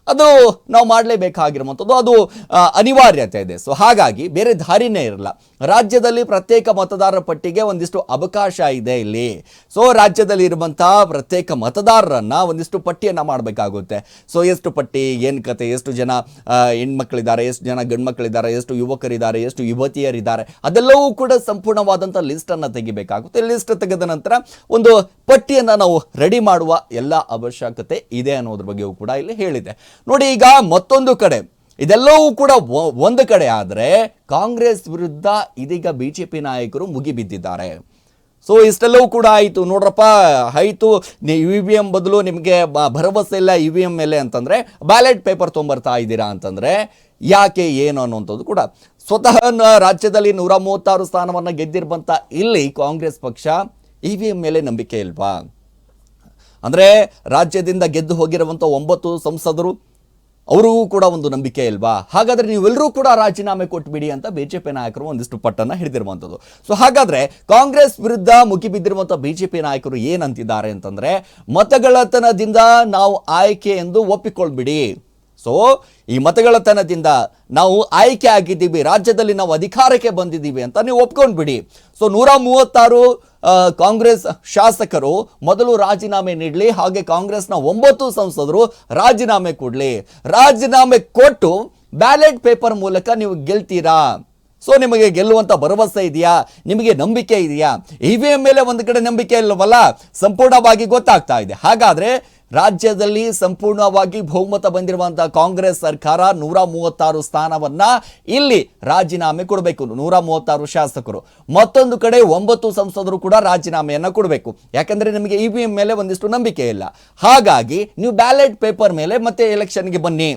ಅದು ನಾವು ಮಾಡಲೇಬೇಕಾಗಿರುವಂಥದ್ದು. ಅದು ಅನಿವಾರ್ಯತೆ ಇದೆ. ಸೊ ಹಾಗಾಗಿ ಬೇರೆ ದಾರಿನೇ ಇರಲ್ಲ. ರಾಜ್ಯದಲ್ಲಿ ಪ್ರತ್ಯೇಕ ಮತದಾರರ ಪಟ್ಟಿಗೆ ಒಂದಿಷ್ಟು ಅವಕಾಶ ಇದೆ ಇಲ್ಲಿ. ಸೊ ರಾಜ್ಯದಲ್ಲಿ ಇರುವಂಥ ಪ್ರತ್ಯೇಕ ಮತದಾರರನ್ನು ಒಂದಿಷ್ಟು ಪಟ್ಟಿಯನ್ನು ಮಾಡಬೇಕಾಗುತ್ತೆ. ಸೊ ಎಷ್ಟು ಪಟ್ಟಿ, ಏನು ಕತೆ, ಎಷ್ಟು ಜನ ಹೆಣ್ಮಕ್ಳಿದ್ದಾರೆ, ಎಷ್ಟು ಜನ ಗಂಡು ಮಕ್ಕಳಿದ್ದಾರೆ ಎಷ್ಟು ಯುವಕರಿದ್ದಾರೆ, ಎಷ್ಟು ಯುವತಿಯರಿದ್ದಾರೆ, ಅದೆಲ್ಲವೂ ಕೂಡ ಸಂಪೂರ್ಣವಾದಂಥ ಲಿಸ್ಟನ್ನು ತೆಗಿಬೇಕಾಗುತ್ತೆ. ಲಿಸ್ಟ್ ತೆಗೆದ ನಂತರ ಒಂದು ಪಟ್ಟಿಯನ್ನು ನಾವು ರೆಡಿ ಮಾಡುವ ಎಲ್ಲ ಅವಶ್ಯಕತೆ ಇದೆ ಅನ್ನೋದ್ರ ಬಗ್ಗೆಯೂ ಕೂಡ ಇಲ್ಲಿ ಹೇಳಿದೆ. ನೋಡಿ ಈಗ ಮತ್ತೊಂದು ಕಡೆ. ಇದೆಲ್ಲವೂ ಕೂಡ ಒಂದು ಕಡೆ ಆದರೆ ಕಾಂಗ್ರೆಸ್ ವಿರುದ್ಧ ಇದೀಗ ಬಿ ಜೆ ಪಿ ನಾಯಕರು ಮುಗಿಬಿದ್ದಿದ್ದಾರೆ ಸೊ ಇಷ್ಟೆಲ್ಲವೂ ಕೂಡ ಆಯಿತು. ನೋಡ್ರಪ್ಪ, ಆಯಿತು. ಇ ವಿ ಎಂ ಬದಲು ನಿಮಗೆ ಭರವಸೆ ಇಲ್ಲ ಇ ವಿ ಎಂ ಮೇಲೆ ಅಂತಂದರೆ, ಬ್ಯಾಲೆಟ್ ಪೇಪರ್ ತೊಂಬರ್ತಾ ಇದ್ದೀರಾ ಅಂತಂದರೆ, ಯಾಕೆ, ಏನು ಅನ್ನುವಂಥದ್ದು ಕೂಡ. ಸ್ವತಃ ರಾಜ್ಯದಲ್ಲಿ ನೂರ ಮೂವತ್ತಾರು ಸ್ಥಾನವನ್ನು ಗೆದ್ದಿರುವಂಥ ಇಲ್ಲಿ ಕಾಂಗ್ರೆಸ್ ಪಕ್ಷ ಇ ವಿ ಎಂ ಮೇಲೆ ನಂಬಿಕೆ ಇಲ್ವಾ? ಅಂದರೆ ರಾಜ್ಯದಿಂದ ಗೆದ್ದು ಹೋಗಿರುವಂಥ ಒಂಬತ್ತು ಸಂಸದರು, ಅವರಿಗೂ ಕೂಡ ಒಂದು ನಂಬಿಕೆ ಇಲ್ವಾ? ಹಾಗಾದರೆ ನೀವೆಲ್ಲರೂ ಕೂಡ ರಾಜೀನಾಮೆ ಕೊಟ್ಬಿಡಿ ಅಂತ ಬಿ ಜೆ ಪಿ ನಾಯಕರು ಒಂದಿಷ್ಟು ಪಟ್ಟನ್ನು ಹಿಡಿದಿರುವಂಥದ್ದು. ಸೊ ಹಾಗಾದರೆ ಕಾಂಗ್ರೆಸ್ ವಿರುದ್ಧ ಮುಗಿಬಿದ್ದಿರುವಂಥ ಪಿ ನಾಯಕರು ಏನಂತಿದ್ದಾರೆ ಅಂತಂದರೆ ಮತಗಳತನದಿಂದ ನಾವು ಆಯ್ಕೆ ಎಂದು ಒಪ್ಪಿಕೊಳ್ಬಿಡಿ. ಸೊ ಈ ಮತಗಳತನದಿಂದ ನಾವು ಆಯ್ಕೆ ಆಗಿದ್ದೀವಿ. ರಾಜ್ಯದಲ್ಲಿ ನಾವು ಅಧಿಕಾರಕ್ಕೆ ಬಂದಿದ್ದೀವಿ ಅಂತ ನೀವು ಒಪ್ಕೊಂಡ್ಬಿಡಿ. ಸೊ ನೂರ ಮೂವತ್ತಾರು ಕಾಂಗ್ರೆಸ್ ಶಾಸಕರು ಮೊದಲು ರಾಜೀನಾಮೆ ನೀಡಲಿ, ಹಾಗೆ ಕಾಂಗ್ರೆಸ್ನ ಒಂಬತ್ತು ಸಂಸದರು ರಾಜೀನಾಮೆ ಕೊಡಲಿ. ರಾಜೀನಾಮೆ ಕೊಟ್ಟು ಬ್ಯಾಲೆಟ್ ಪೇಪರ್ ಮೂಲಕ ನೀವು ಗೆಲ್ತೀರಾ? ಸೊ ನಿಮಗೆ ಗೆಲ್ಲುವಂಥ ಭರವಸೆ ಇದೆಯಾ? ನಿಮಗೆ ನಂಬಿಕೆ ಇದೆಯಾ? ಇ ವಿ ಎಂ ಮೇಲೆ ಒಂದು ಕಡೆ ನಂಬಿಕೆ ಇಲ್ಲವಲ್ಲ? ಸಂಪೂರ್ಣವಾಗಿ ಗೊತ್ತಾಗ್ತಾ ಇದೆ. ಹಾಗಾದ್ರೆ ರಾಜ್ಯದಲ್ಲಿ ಸಂಪೂರ್ಣವಾಗಿ ಬಹುಮತ ಬಂದಿರುವಂತಹ ಕಾಂಗ್ರೆಸ್ ಸರ್ಕಾರ ನೂರ ಮೂವತ್ತಾರು ಸ್ಥಾನವನ್ನ ಇಲ್ಲಿ ರಾಜೀನಾಮೆ ಕೊಡಬೇಕು. ನೂರ ಮೂವತ್ತಾರು ಶಾಸಕರು. ಮತ್ತೊಂದು ಕಡೆ ಒಂಬತ್ತು ಸಂಸದರು ಕೂಡ ರಾಜೀನಾಮೆಯನ್ನ ಕೊಡಬೇಕು. ಯಾಕಂದ್ರೆ ನಿಮಗೆ ಇ ವಿ ಎಂ ಮೇಲೆ ಒಂದಿಷ್ಟು ನಂಬಿಕೆ ಇಲ್ಲ. ಹಾಗಾಗಿ ನೀವು ಬ್ಯಾಲೆಟ್ ಪೇಪರ್ ಮೇಲೆ ಮತ್ತೆ ಎಲೆಕ್ಷನ್ಗೆ ಬನ್ನಿ.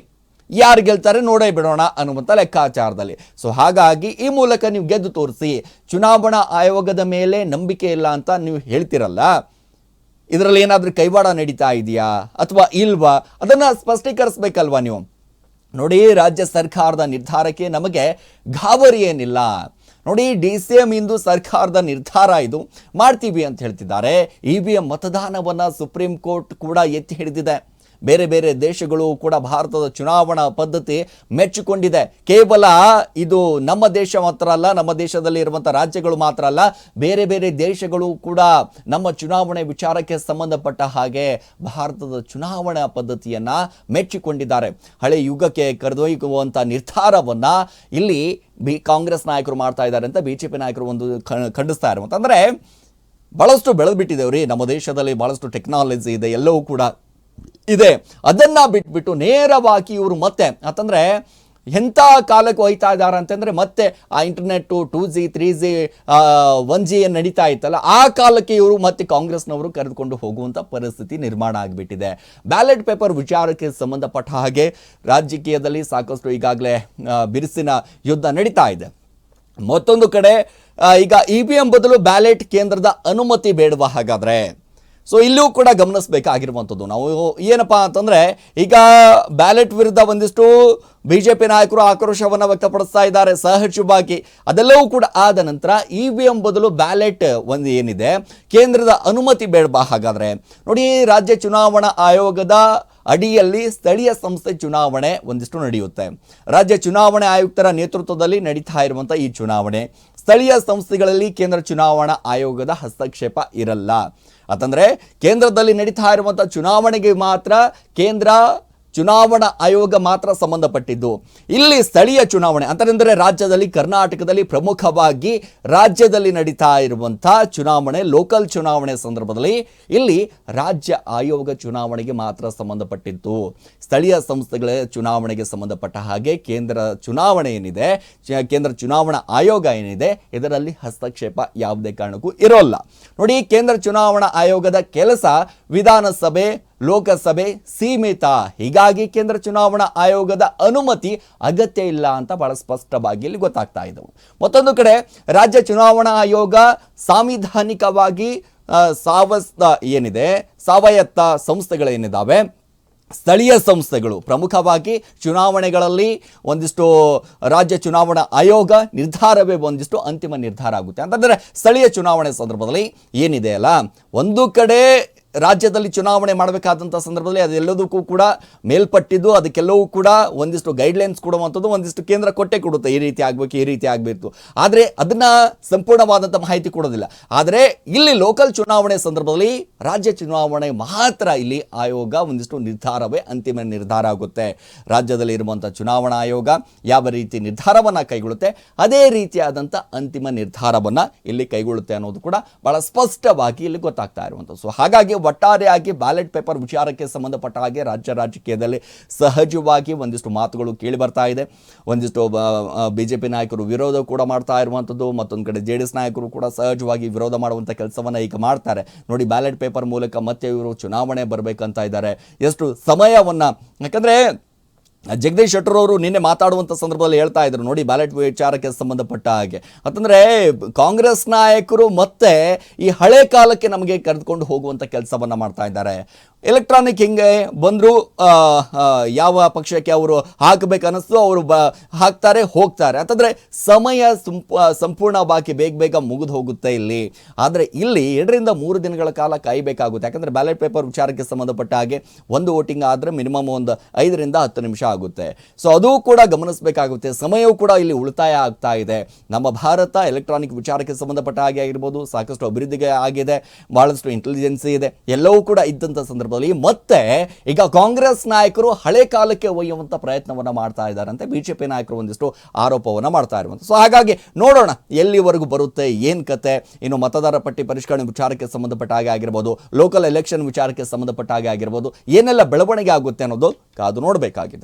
ಯಾರು ಗೆಲ್ತಾರೆ ನೋಡೇ ಬಿಡೋಣ ಅನ್ನುವಂಥ ಲೆಕ್ಕಾಚಾರದಲ್ಲಿ. ಸೊ ಹಾಗಾಗಿ ಈ ಮೂಲಕ ನೀವು ಗೆದ್ದು ತೋರಿಸಿ. ಚುನಾವಣಾ ಆಯೋಗದ ಮೇಲೆ ನಂಬಿಕೆ ಇಲ್ಲ ಅಂತ ನೀವು ಹೇಳ್ತಿರಲ್ಲ. ಇದರಲ್ಲಿ ಏನಾದರೂ ಕೈವಾಡ ನಡೀತಾ ಇದೆಯಾ ಅಥವಾ ಇಲ್ವಾ? ಅದನ್ನು ಸ್ಪಷ್ಟೀಕರಿಸ್ಬೇಕಲ್ವಾ ನೀವು? ನೋಡಿ, ರಾಜ್ಯ ಸರ್ಕಾರದ ನಿರ್ಧಾರಕ್ಕೆ ನಮಗೆ ಗಾಬರಿ ಏನಿಲ್ಲ. ನೋಡಿ, ಡಿ ಸಿ ಎಂ ಇಂದು ಸರ್ಕಾರದ ನಿರ್ಧಾರ ಇದು. ಮಾಡ್ತೀವಿ ಅಂತ ಹೇಳ್ತಿದ್ದಾರೆ. ಇ ವಿ ಎಂ ಮತದಾನವನ್ನು ಸುಪ್ರೀಂ ಕೋರ್ಟ್ ಕೂಡ ಎತ್ತಿ ಹಿಡಿದಿದೆ. ಬೇರೆ ಬೇರೆ ದೇಶಗಳು ಕೂಡ ಭಾರತದ ಚುನಾವಣಾ ಪದ್ಧತಿ ಮೆಚ್ಚಿಕೊಂಡಿದೆ. ಕೇವಲ ಇದು ನಮ್ಮ ದೇಶ ಮಾತ್ರ ಅಲ್ಲ, ನಮ್ಮ ದೇಶದಲ್ಲಿ ಇರುವಂಥ ರಾಜ್ಯಗಳು ಮಾತ್ರ ಅಲ್ಲ, ಬೇರೆ ಬೇರೆ ದೇಶಗಳು ಕೂಡ ನಮ್ಮ ಚುನಾವಣೆ ವಿಚಾರಕ್ಕೆ ಸಂಬಂಧಪಟ್ಟ ಹಾಗೆ ಭಾರತದ ಚುನಾವಣಾ ಪದ್ಧತಿಯನ್ನ ಮೆಚ್ಚಿಕೊಂಡಿದ್ದಾರೆ. ಹಳೆ ಯುಗಕ್ಕೆ ಕರೆದೊಯ್ಯುವಂಥ ನಿರ್ಧಾರವನ್ನ ಇಲ್ಲಿ ಬಿ, ಕಾಂಗ್ರೆಸ್ ನಾಯಕರು ಮಾಡ್ತಾ ಇದ್ದಾರೆ ಅಂತ ಬಿ ಜೆ ಪಿ ನಾಯಕರು ಒಂದು ಖಂಡಿಸ್ತಾ ಇರುವಂತ ಅಂದ್ರೆ ಬಹಳಷ್ಟು ಬೆಳೆದ್ಬಿಟ್ಟಿದ್ದೇವ್ರಿ ನಮ್ಮ ದೇಶದಲ್ಲಿ ಬಹಳಷ್ಟು ಟೆಕ್ನಾಲಜಿ ಇದೆ, ಎಲ್ಲವೂ ಕೂಡ ಇದೆ. ಅದನ್ನ ಬಿಟ್ಬಿಟ್ಟು ನೇರವಾಗಿ ಇವರು ಮತ್ತೆ ಯಾಕಂದರೆ ಎಂಥ ಕಾಲಕ್ಕೆ ಹೋಯ್ತಾ ಇದ್ದಾರೆ ಅಂತಂದ್ರೆ ಮತ್ತೆ ಆ internet two G three G one G ಏನು ನಡೀತಾ ಇತ್ತಲ್ಲ, ಆ ಕಾಲಕ್ಕೆ ಇವರು ಮತ್ತೆ ಕಾಂಗ್ರೆಸ್ನವರು ಕರೆದುಕೊಂಡು ಹೋಗುವಂಥ ಪರಿಸ್ಥಿತಿ ನಿರ್ಮಾಣ ಆಗಿಬಿಟ್ಟಿದೆ. ಬ್ಯಾಲೆಟ್ ಪೇಪರ್ ವಿಚಾರಕ್ಕೆ ಸಂಬಂಧಪಟ್ಟ ಹಾಗೆ ರಾಜಕೀಯದಲ್ಲಿ ಸಾಕಷ್ಟು ಈಗಾಗಲೇ ಬಿರುಸಿನ ಯುದ್ಧ ನಡೀತಾ ಇದೆ. ಮತ್ತೊಂದು ಕಡೆ ಈಗ ಇ ಎಂ ಬದಲು ಬ್ಯಾಲೆಟ್ ಕೇಂದ್ರದ ಅನುಮತಿ ಬೇಡುವ ಹಾಗಾದ್ರೆ ಸೊ ಇಲ್ಲೂ ಕೂಡ ಗಮನಿಸಬೇಕಾಗಿರುವಂಥದ್ದು. ನಾವು ಏನಪ್ಪ ಅಂತಂದರೆ, ಈಗ ಬ್ಯಾಲೆಟ್ ವಿರುದ್ಧ ಒಂದಿಷ್ಟು ಬಿ ಜೆ ಪಿ ನಾಯಕರು ಆಕ್ರೋಶವನ್ನು ವ್ಯಕ್ತಪಡಿಸ್ತಾ ಇದ್ದಾರೆ ಸಹಜವಾಗಿ ಅದೆಲ್ಲವೂ ಕೂಡ ಆದ ನಂತರ ಇ ವಿ ಎಂ ಬದಲು ಬ್ಯಾಲೆಟ್ ಒಂದು ಏನಿದೆ, ಕೇಂದ್ರದ ಅನುಮತಿ ಬೇಡಬಾ ಹಾಗಾದರೆ. ನೋಡಿ, ರಾಜ್ಯ ಚುನಾವಣಾ ಆಯೋಗದ ಅಡಿಯಲ್ಲಿ ಸ್ಥಳೀಯ ಸಂಸ್ಥೆ ಚುನಾವಣೆ ಒಂದಿಷ್ಟು ನಡೆಯುತ್ತೆ. ರಾಜ್ಯ ಚುನಾವಣೆ ಆಯುಕ್ತರ ನೇತೃತ್ವದಲ್ಲಿ ನಡೀತಾ ಇರುವಂಥ ಈ ಚುನಾವಣೆ. ಸ್ಥಳೀಯ ಸಂಸ್ಥೆಗಳಲ್ಲಿ ಕೇಂದ್ರ ಚುನಾವಣಾ ಆಯೋಗದ ಹಸ್ತಕ್ಷೇಪ ಇರಲ್ಲ. ಅಂತಂದ್ರೆ ಕೇಂದ್ರದಲ್ಲಿ ನಡೀತಾ ಇರುವಂಥ ಚುನಾವಣೆಗೆ ಮಾತ್ರ ಕೇಂದ್ರ ಚುನಾವಣಾ ಆಯೋಗ ಮಾತ್ರ ಸಂಬಂಧಪಟ್ಟಿದ್ದು. ಇಲ್ಲಿ ಸ್ಥಳೀಯ ಚುನಾವಣೆ, ಅಂತಂದರೆ ರಾಜ್ಯದಲ್ಲಿ, ಕರ್ನಾಟಕದಲ್ಲಿ ಪ್ರಮುಖವಾಗಿ ರಾಜ್ಯದಲ್ಲಿ ನಡೀತಾ ಇರುವಂಥ ಚುನಾವಣೆ, ಲೋಕಲ್ ಚುನಾವಣೆ ಸಂದರ್ಭದಲ್ಲಿ ಇಲ್ಲಿ ರಾಜ್ಯ ಆಯೋಗ ಚುನಾವಣೆಗೆ ಮಾತ್ರ ಸಂಬಂಧಪಟ್ಟಿದ್ದು. ಸ್ಥಳೀಯ ಸಂಸ್ಥೆಗಳ ಚುನಾವಣೆಗೆ ಸಂಬಂಧಪಟ್ಟ ಹಾಗೆ ಕೇಂದ್ರ ಚುನಾವಣೆ ಏನಿದೆ ಕೇಂದ್ರ ಚುನಾವಣಾ ಆಯೋಗ ಏನಿದೆ, ಇದರಲ್ಲಿ ಹಸ್ತಕ್ಷೇಪ ಯಾವುದೇ ಕಾರಣಕ್ಕೂ ಇರೋಲ್ಲ. ನೋಡಿ, ಕೇಂದ್ರ ಚುನಾವಣಾ ಆಯೋಗದ ಕೆಲಸ ವಿಧಾನಸಭೆ ಲೋಕಸಭೆ ಸೀಮಿತ. ಹೀಗಾಗಿ ಕೇಂದ್ರ ಚುನಾವಣಾ ಆಯೋಗದ ಅನುಮತಿ ಅಗತ್ಯ ಇಲ್ಲ ಅಂತ ಬಹಳ ಸ್ಪಷ್ಟವಾಗಿ ಇಲ್ಲಿ ಗೊತ್ತಾಗ್ತಾ ಇದ್ದವು ಮತ್ತೊಂದು ಕಡೆ ರಾಜ್ಯ ಚುನಾವಣಾ ಆಯೋಗ ಸಾಂವಿಧಾನಿಕವಾಗಿ ಸಾವಸ್ತ ಏನಿದೆ, ಸಾವಯತ್ತ ಸಂಸ್ಥೆಗಳೇನಿದ್ದಾವೆ ಸ್ಥಳೀಯ ಸಂಸ್ಥೆಗಳು, ಪ್ರಮುಖವಾಗಿ ಚುನಾವಣೆಗಳಲ್ಲಿ ಒಂದಿಷ್ಟು ರಾಜ್ಯ ಚುನಾವಣಾ ಆಯೋಗ ನಿರ್ಧಾರವೇ ಒಂದಿಷ್ಟು ಅಂತಿಮ ನಿರ್ಧಾರ ಆಗುತ್ತೆ. ಅಂತಂದರೆ ಸ್ಥಳೀಯ ಚುನಾವಣೆ ಸಂದರ್ಭದಲ್ಲಿ ಏನಿದೆ ಅಲ್ಲ, ಒಂದು ಕಡೆ ರಾಜ್ಯದಲ್ಲಿ ಚುನಾವಣೆ ಮಾಡಬೇಕಾದಂಥ ಸಂದರ್ಭದಲ್ಲಿ ಅದೆಲ್ಲದಕ್ಕೂ ಕೂಡ ಮೇಲ್ಪಟ್ಟಿದ್ದು, ಅದಕ್ಕೆಲ್ಲವೂ ಕೂಡ ಒಂದಿಷ್ಟು ಗೈಡ್ಲೈನ್ಸ್ ಕೊಡುವಂಥದ್ದು, ಒಂದಿಷ್ಟು ಕೇಂದ್ರ ಕೊಟ್ಟೆ ಕೊಡುತ್ತೆ. ಈ ರೀತಿ ಆಗಬೇಕು, ಈ ರೀತಿ ಆಗಬೇಕು. ಆದರೆ ಅದನ್ನು ಸಂಪೂರ್ಣವಾದಂಥ ಮಾಹಿತಿ ಕೊಡೋದಿಲ್ಲ. ಆದರೆ ಇಲ್ಲಿ ಲೋಕಲ್ ಚುನಾವಣೆ ಸಂದರ್ಭದಲ್ಲಿ ರಾಜ್ಯ ಚುನಾವಣೆ ಮಾತ್ರ ಇಲ್ಲಿ ಆಯೋಗ ಒಂದಿಷ್ಟು ನಿರ್ಧಾರವೇ ಅಂತಿಮ ನಿರ್ಧಾರ ಆಗುತ್ತೆ. ರಾಜ್ಯದಲ್ಲಿ ಇರುವಂಥ ಚುನಾವಣಾ ಆಯೋಗ ಯಾವ ರೀತಿ ನಿರ್ಧಾರವನ್ನು ಕೈಗೊಳ್ಳುತ್ತೆ, ಅದೇ ರೀತಿಯಾದಂಥ ಅಂತಿಮ ನಿರ್ಧಾರವನ್ನು ಇಲ್ಲಿ ಕೈಗೊಳ್ಳುತ್ತೆ ಅನ್ನೋದು ಕೂಡ ಬಹಳ ಸ್ಪಷ್ಟವಾಗಿ ಇಲ್ಲಿ ಗೊತ್ತಾಗ್ತಾ ಇರುವಂಥದ್ದು. ಸೊ ಹಾಗಾಗಿ ಒಟ್ಟಾರೆಯಾಗಿ ಬ್ಯಾಲೆಟ್ ಪೇಪರ್ ವಿಚಾರಕ್ಕೆ ಸಂಬಂಧಪಟ್ಟ ಹಾಗೆ ರಾಜ್ಯ ರಾಜಕೀಯದಲ್ಲಿ ಸಹಜವಾಗಿ ಒಂದಿಷ್ಟು ಮಾತುಗಳು ಕೇಳಿ ಬರ್ತಾ ಇದೆ. ಒಂದಿಷ್ಟು ಬಿ ಜೆ ಪಿ ನಾಯಕರು ವಿರೋಧ ಕೂಡ ಮಾಡ್ತಾ ಇರುವಂಥದ್ದು ಮತ್ತೊಂದು ಕಡೆ ಜೆ ಡಿ ಎಸ್ ನಾಯಕರು ಕೂಡ ಸಹಜವಾಗಿ ವಿರೋಧ ಮಾಡುವಂಥ ಕೆಲಸವನ್ನು ಈಗ ಮಾಡ್ತಾರೆ. ನೋಡಿ, ಬ್ಯಾಲೆಟ್ ಪೇಪರ್ ಮೂಲಕ ಮತ್ತೆ ಇವರು ಚುನಾವಣೆ ಬರಬೇಕಂತ ಇದ್ದಾರೆ. ಎಷ್ಟು ಸಮಯವನ್ನು, ಯಾಕಂದರೆ ಜಗದೀಶ್ ಶೆಟ್ಟರ್ ಅವರು ನಿನ್ನೆ ಮಾತಾಡುವಂಥ ಸಂದರ್ಭದಲ್ಲಿ ಹೇಳ್ತಾ ಇದ್ರು, ನೋಡಿ ಬ್ಯಾಲೆಟ್ ವಿಚಾರಕ್ಕೆ ಸಂಬಂಧಪಟ್ಟ ಹಾಗೆ. ಅಂತಂದರೆ, ಕಾಂಗ್ರೆಸ್ ನಾಯಕರು ಮತ್ತೆ ಈ ಹಳೆ ಕಾಲಕ್ಕೆ ನಮಗೆ ಕರೆದುಕೊಂಡು ಹೋಗುವಂಥ ಕೆಲಸವನ್ನ ಮಾಡ್ತಾ ಇದ್ದಾರೆ. ಎಲೆಕ್ಟ್ರಾನಿಕ್ ಹಿಂಗೆ ಬಂದರು ಯಾವ ಪಕ್ಷಕ್ಕೆ ಅವರು ಹಾಕಬೇಕು ಅನ್ನಿಸ್ತು ಅವರು ಬ, ಹಾಕ್ತಾರೆ, ಹೋಗ್ತಾರೆ. ಅಂತಂದರೆ ಸಮಯ ಸಂಪೂರ್ಣ ಬಾಕಿ ಬೇಗ ಬೇಗ ಮುಗಿದು ಹೋಗುತ್ತೆ ಇಲ್ಲಿ. ಆದರೆ ಇಲ್ಲಿ ಎರಡರಿಂದ ಮೂರು ದಿನಗಳ ಕಾಲ ಕಾಯಬೇಕಾಗುತ್ತೆ. ಯಾಕಂದರೆ ಬ್ಯಾಲೆಟ್ ಪೇಪರ್ ವಿಚಾರಕ್ಕೆ ಸಂಬಂಧಪಟ್ಟ ಹಾಗೆ ಒಂದು ವೋಟಿಂಗ್ ಆದರೆ ಮಿನಿಮಮ್ ಒಂದು ಐದರಿಂದ ಹತ್ತು ನಿಮಿಷ ಆಗುತ್ತೆ. ಸೊ ಅದು ಕೂಡ ಗಮನಿಸಬೇಕಾಗುತ್ತೆ. ಸಮಯವೂ ಕೂಡ ಇಲ್ಲಿ ಉಳಿತಾಯ ಆಗ್ತಾ ಇದೆ. ನಮ್ಮ ಭಾರತ ಎಲೆಕ್ಟ್ರಾನಿಕ್ ವಿಚಾರಕ್ಕೆ ಸಂಬಂಧಪಟ್ಟ ಹಾಗೆ ಆಗಿರ್ಬೋದು, ಸಾಕಷ್ಟು ಅಭಿವೃದ್ಧಿಗೆ ಆಗಿದೆ, ಬಹಳಷ್ಟು ಇಂಟೆಲಿಜೆನ್ಸಿ ಇದೆ, ಎಲ್ಲವೂ ಕೂಡ ಇದ್ದಂಥ ಸಂದರ್ಭದಲ್ಲಿ ಮತ್ತೆ ಈಗ ಕಾಂಗ್ರೆಸ್ ನಾಯಕರು ಹಳೆ ಕಾಲಕ್ಕೆ ಒಯ್ಯುವಂಥ ಪ್ರಯತ್ನವನ್ನು ಮಾಡ್ತಾ ಇದ್ದಾರೆ ಅಂತ ಬಿಜೆಪಿ ನಾಯಕರು ಒಂದಿಷ್ಟು ಆರೋಪವನ್ನು ಮಾಡ್ತಾ ಇರುವಂಥ ಸೊ ಹಾಗಾಗಿ ನೋಡೋಣ ಎಲ್ಲಿವರೆಗೂ ಬರುತ್ತೆ, ಏನು ಕತೆ, ಇನ್ನು ಮತದಾರ ಪಟ್ಟಿ ಪರಿಷ್ಕರಣೆ ವಿಚಾರಕ್ಕೆ ಸಂಬಂಧಪಟ್ಟ ಹಾಗೆ ಆಗಿರ್ಬೋದು ಲೋಕಲ್ ಎಲೆಕ್ಷನ್ ವಿಚಾರಕ್ಕೆ ಸಂಬಂಧಪಟ್ಟ ಹಾಗೆ ಆಗಿರ್ಬೋದು, ಏನೆಲ್ಲ ಬೆಳವಣಿಗೆ ಆಗುತ್ತೆ ಅನ್ನೋದು ಕಾದು ನೋಡಬೇಕಾಗಿದೆ.